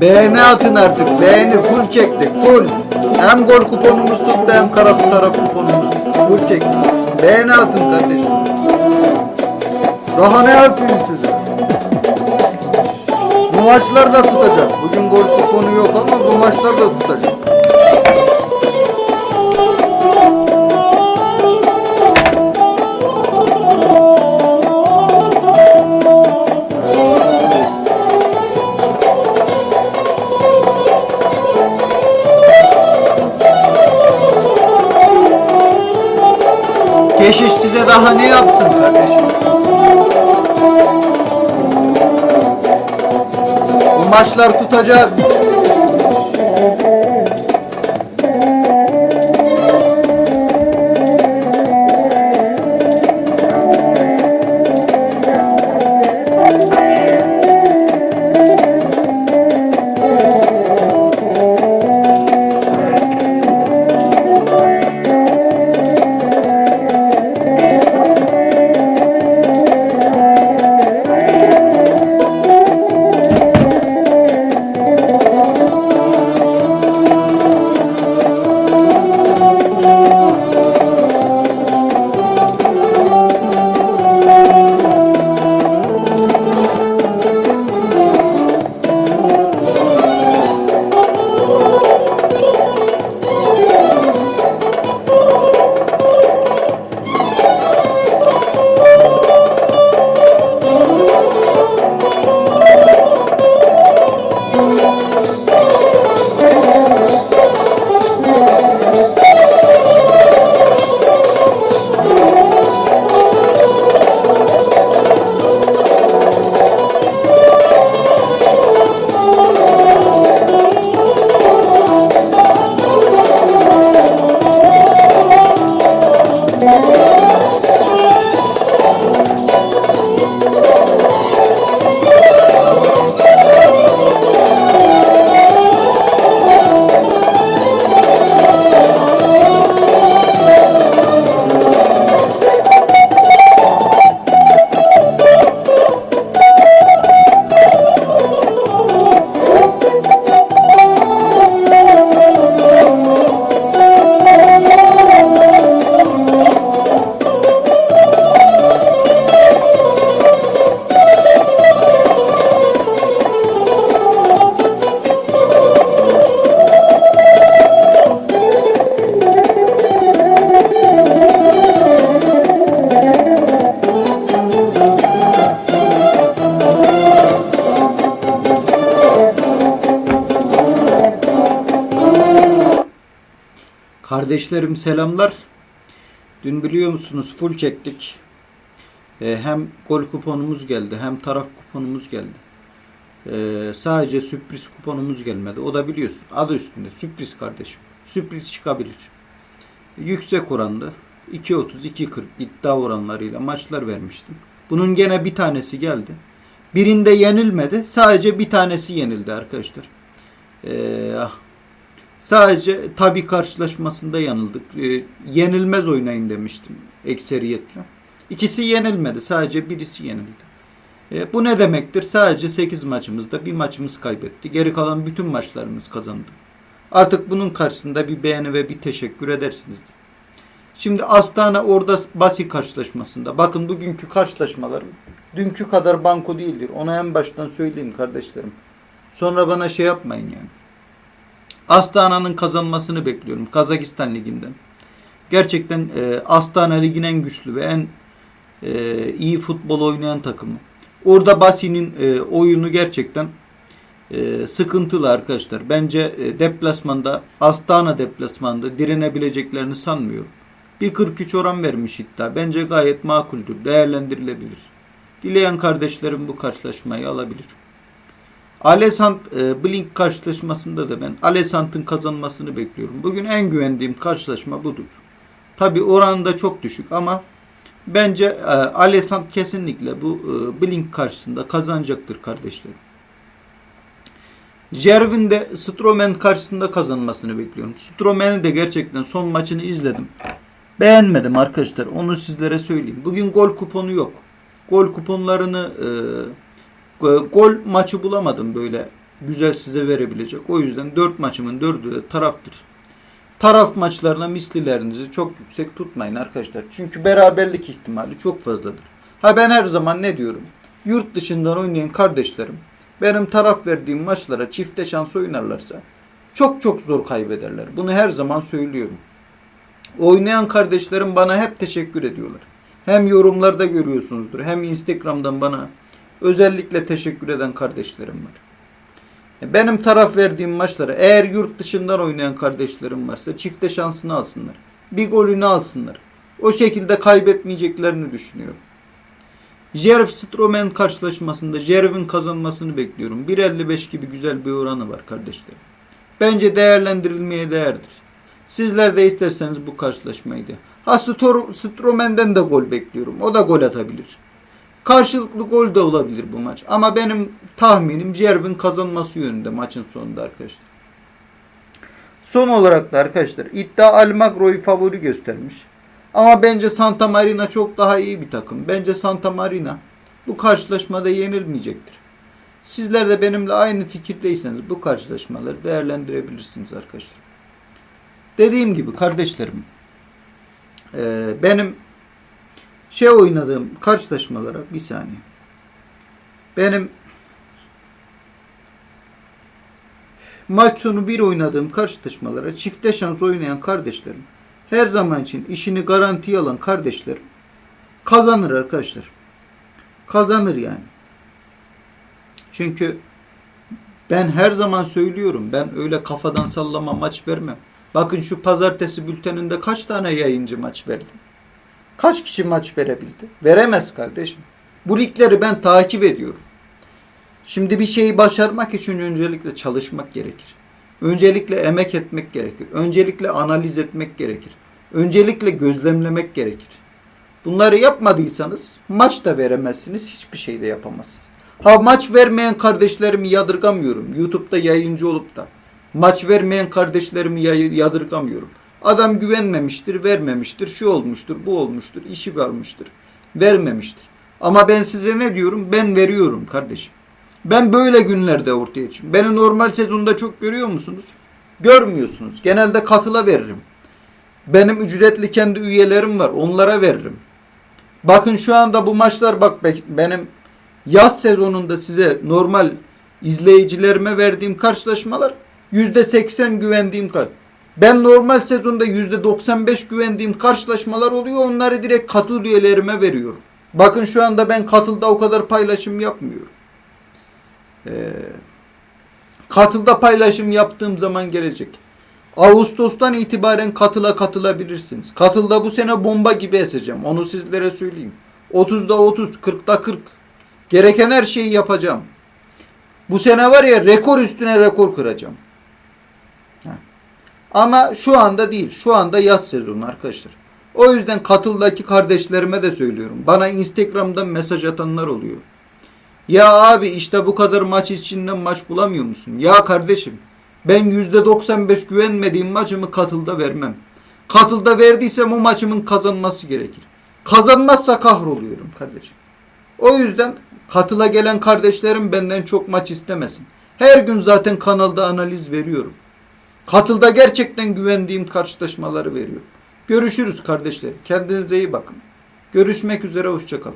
Beğeni atın artık. Beğeni full çektik. Full. Hem gol kuponumuz tuttu hem kara taraf kuponumuz tuttu. Full çektik. Beğeni atın kardeşim. Daha ne yapayım size? Bu maçlar da tutacak. Bugün gol kuponu yok ama bu maçlar da tutacak. Keşiş size daha ne yapsın kardeşim? Bu maçlar tutacak. Kardeşlerim selamlar. Dün biliyor musunuz full çektik. Ee, hem gol kuponumuz geldi hem taraf kuponumuz geldi. Ee, sadece sürpriz kuponumuz gelmedi. O da biliyorsun adı üstünde sürpriz kardeşim. Sürpriz çıkabilir. Yüksek oranlı 2.30 2.40 iddia oranlarıyla maçlar vermiştim. Bunun gene bir tanesi geldi. Birinde yenilmedi. Sadece bir tanesi yenildi arkadaşlar. Ee, Sadece tabi karşılaşmasında yanıldık. Ee, yenilmez oynayın demiştim ekseriyetle. İkisi yenilmedi. Sadece birisi yenildi. Ee, bu ne demektir? Sadece 8 maçımızda bir maçımız kaybetti. Geri kalan bütün maçlarımız kazandı. Artık bunun karşısında bir beğeni ve bir teşekkür edersiniz. Şimdi Astana orada Basi karşılaşmasında. Bakın bugünkü karşılaşmalarım dünkü kadar banko değildir. Ona en baştan söyleyeyim kardeşlerim. Sonra bana şey yapmayın yani. Astana'nın kazanmasını bekliyorum Kazakistan liginden. Gerçekten e, Astana ligin en güçlü ve en e, iyi futbol oynayan takımı. Orada Basi'nin e, oyunu gerçekten e, sıkıntılı arkadaşlar. Bence e, deplasmanda Astana deplasmanda direnebileceklerini sanmıyorum. Bir 43 oran vermiş iddia. Bence gayet makuldür. Değerlendirilebilir. Dileyen kardeşlerim bu karşılaşmayı alabilir. Alessand e, Blink karşılaşmasında da ben Alessand'ın kazanmasını bekliyorum. Bugün en güvendiğim karşılaşma budur. Tabi oranı da çok düşük ama bence e, Alessand kesinlikle bu e, Blink karşısında kazanacaktır kardeşlerim. Jervin de Stroman karşısında kazanmasını bekliyorum. Stroman'ı de gerçekten son maçını izledim. Beğenmedim arkadaşlar. Onu sizlere söyleyeyim. Bugün gol kuponu yok. Gol kuponlarını e, Gol maçı bulamadım böyle güzel size verebilecek. O yüzden 4 maçımın 4'ü de taraftır. Taraf maçlarına mislilerinizi çok yüksek tutmayın arkadaşlar. Çünkü beraberlik ihtimali çok fazladır. Ha ben her zaman ne diyorum? Yurt dışından oynayan kardeşlerim benim taraf verdiğim maçlara çifte şans oynarlarsa çok çok zor kaybederler. Bunu her zaman söylüyorum. Oynayan kardeşlerim bana hep teşekkür ediyorlar. Hem yorumlarda görüyorsunuzdur hem Instagram'dan bana özellikle teşekkür eden kardeşlerim var. Benim taraf verdiğim maçlara eğer yurt dışından oynayan kardeşlerim varsa çifte şansını alsınlar. Bir golünü alsınlar. O şekilde kaybetmeyeceklerini düşünüyorum. Jerv Stroman karşılaşmasında Jerv'in kazanmasını bekliyorum. 1.55 gibi güzel bir oranı var kardeşlerim. Bence değerlendirilmeye değerdir. Sizler de isterseniz bu karşılaşmayı da. Ha Stroman'den de gol bekliyorum. O da gol atabilir. Karşılıklı gol de olabilir bu maç. Ama benim tahminim Jerv'in kazanması yönünde maçın sonunda arkadaşlar. Son olarak da arkadaşlar iddia Almagro'yu favori göstermiş. Ama bence Santa Marina çok daha iyi bir takım. Bence Santa Marina bu karşılaşmada yenilmeyecektir. Sizler de benimle aynı fikirdeyseniz bu karşılaşmaları değerlendirebilirsiniz arkadaşlar. Dediğim gibi kardeşlerim benim şey oynadığım karşılaşmalara bir saniye. Benim maç sonu bir oynadığım karşılaşmalara çifte şans oynayan kardeşlerim her zaman için işini garantiye alan kardeşlerim kazanır arkadaşlar. Kazanır yani. Çünkü ben her zaman söylüyorum ben öyle kafadan sallama maç vermem. Bakın şu pazartesi bülteninde kaç tane yayıncı maç verdi? Kaç kişi maç verebildi? Veremez kardeşim. Bu ligleri ben takip ediyorum. Şimdi bir şeyi başarmak için öncelikle çalışmak gerekir. Öncelikle emek etmek gerekir. Öncelikle analiz etmek gerekir. Öncelikle gözlemlemek gerekir. Bunları yapmadıysanız maç da veremezsiniz, hiçbir şey de yapamazsınız. Ha maç vermeyen kardeşlerimi yadırgamıyorum. YouTube'da yayıncı olup da maç vermeyen kardeşlerimi yadırgamıyorum. Adam güvenmemiştir, vermemiştir, şu olmuştur, bu olmuştur, işi varmıştır, vermemiştir. Ama ben size ne diyorum? Ben veriyorum kardeşim. Ben böyle günlerde ortaya çıkıyorum. Beni normal sezonda çok görüyor musunuz? Görmüyorsunuz. Genelde katıla veririm. Benim ücretli kendi üyelerim var. Onlara veririm. Bakın şu anda bu maçlar bak be- benim yaz sezonunda size normal izleyicilerime verdiğim karşılaşmalar %80 güvendiğim kar. Ben normal sezonda %95 güvendiğim karşılaşmalar oluyor. Onları direkt katıl üyelerime veriyorum. Bakın şu anda ben katılda o kadar paylaşım yapmıyorum. Ee, katılda paylaşım yaptığım zaman gelecek. Ağustos'tan itibaren katıla katılabilirsiniz. Katılda bu sene bomba gibi eseceğim. Onu sizlere söyleyeyim. 30'da 30, 40'da 40. Gereken her şeyi yapacağım. Bu sene var ya rekor üstüne rekor kıracağım. Ama şu anda değil. Şu anda yaz sezonu arkadaşlar. O yüzden katıldaki kardeşlerime de söylüyorum. Bana Instagram'dan mesaj atanlar oluyor. Ya abi işte bu kadar maç içinden maç bulamıyor musun? Ya kardeşim ben %95 güvenmediğim maçımı katılda vermem. Katılda verdiysem o maçımın kazanması gerekir. Kazanmazsa kahroluyorum kardeşim. O yüzden katıla gelen kardeşlerim benden çok maç istemesin. Her gün zaten kanalda analiz veriyorum. Katılda gerçekten güvendiğim karşılaşmaları veriyorum. Görüşürüz kardeşlerim. Kendinize iyi bakın. Görüşmek üzere hoşçakalın.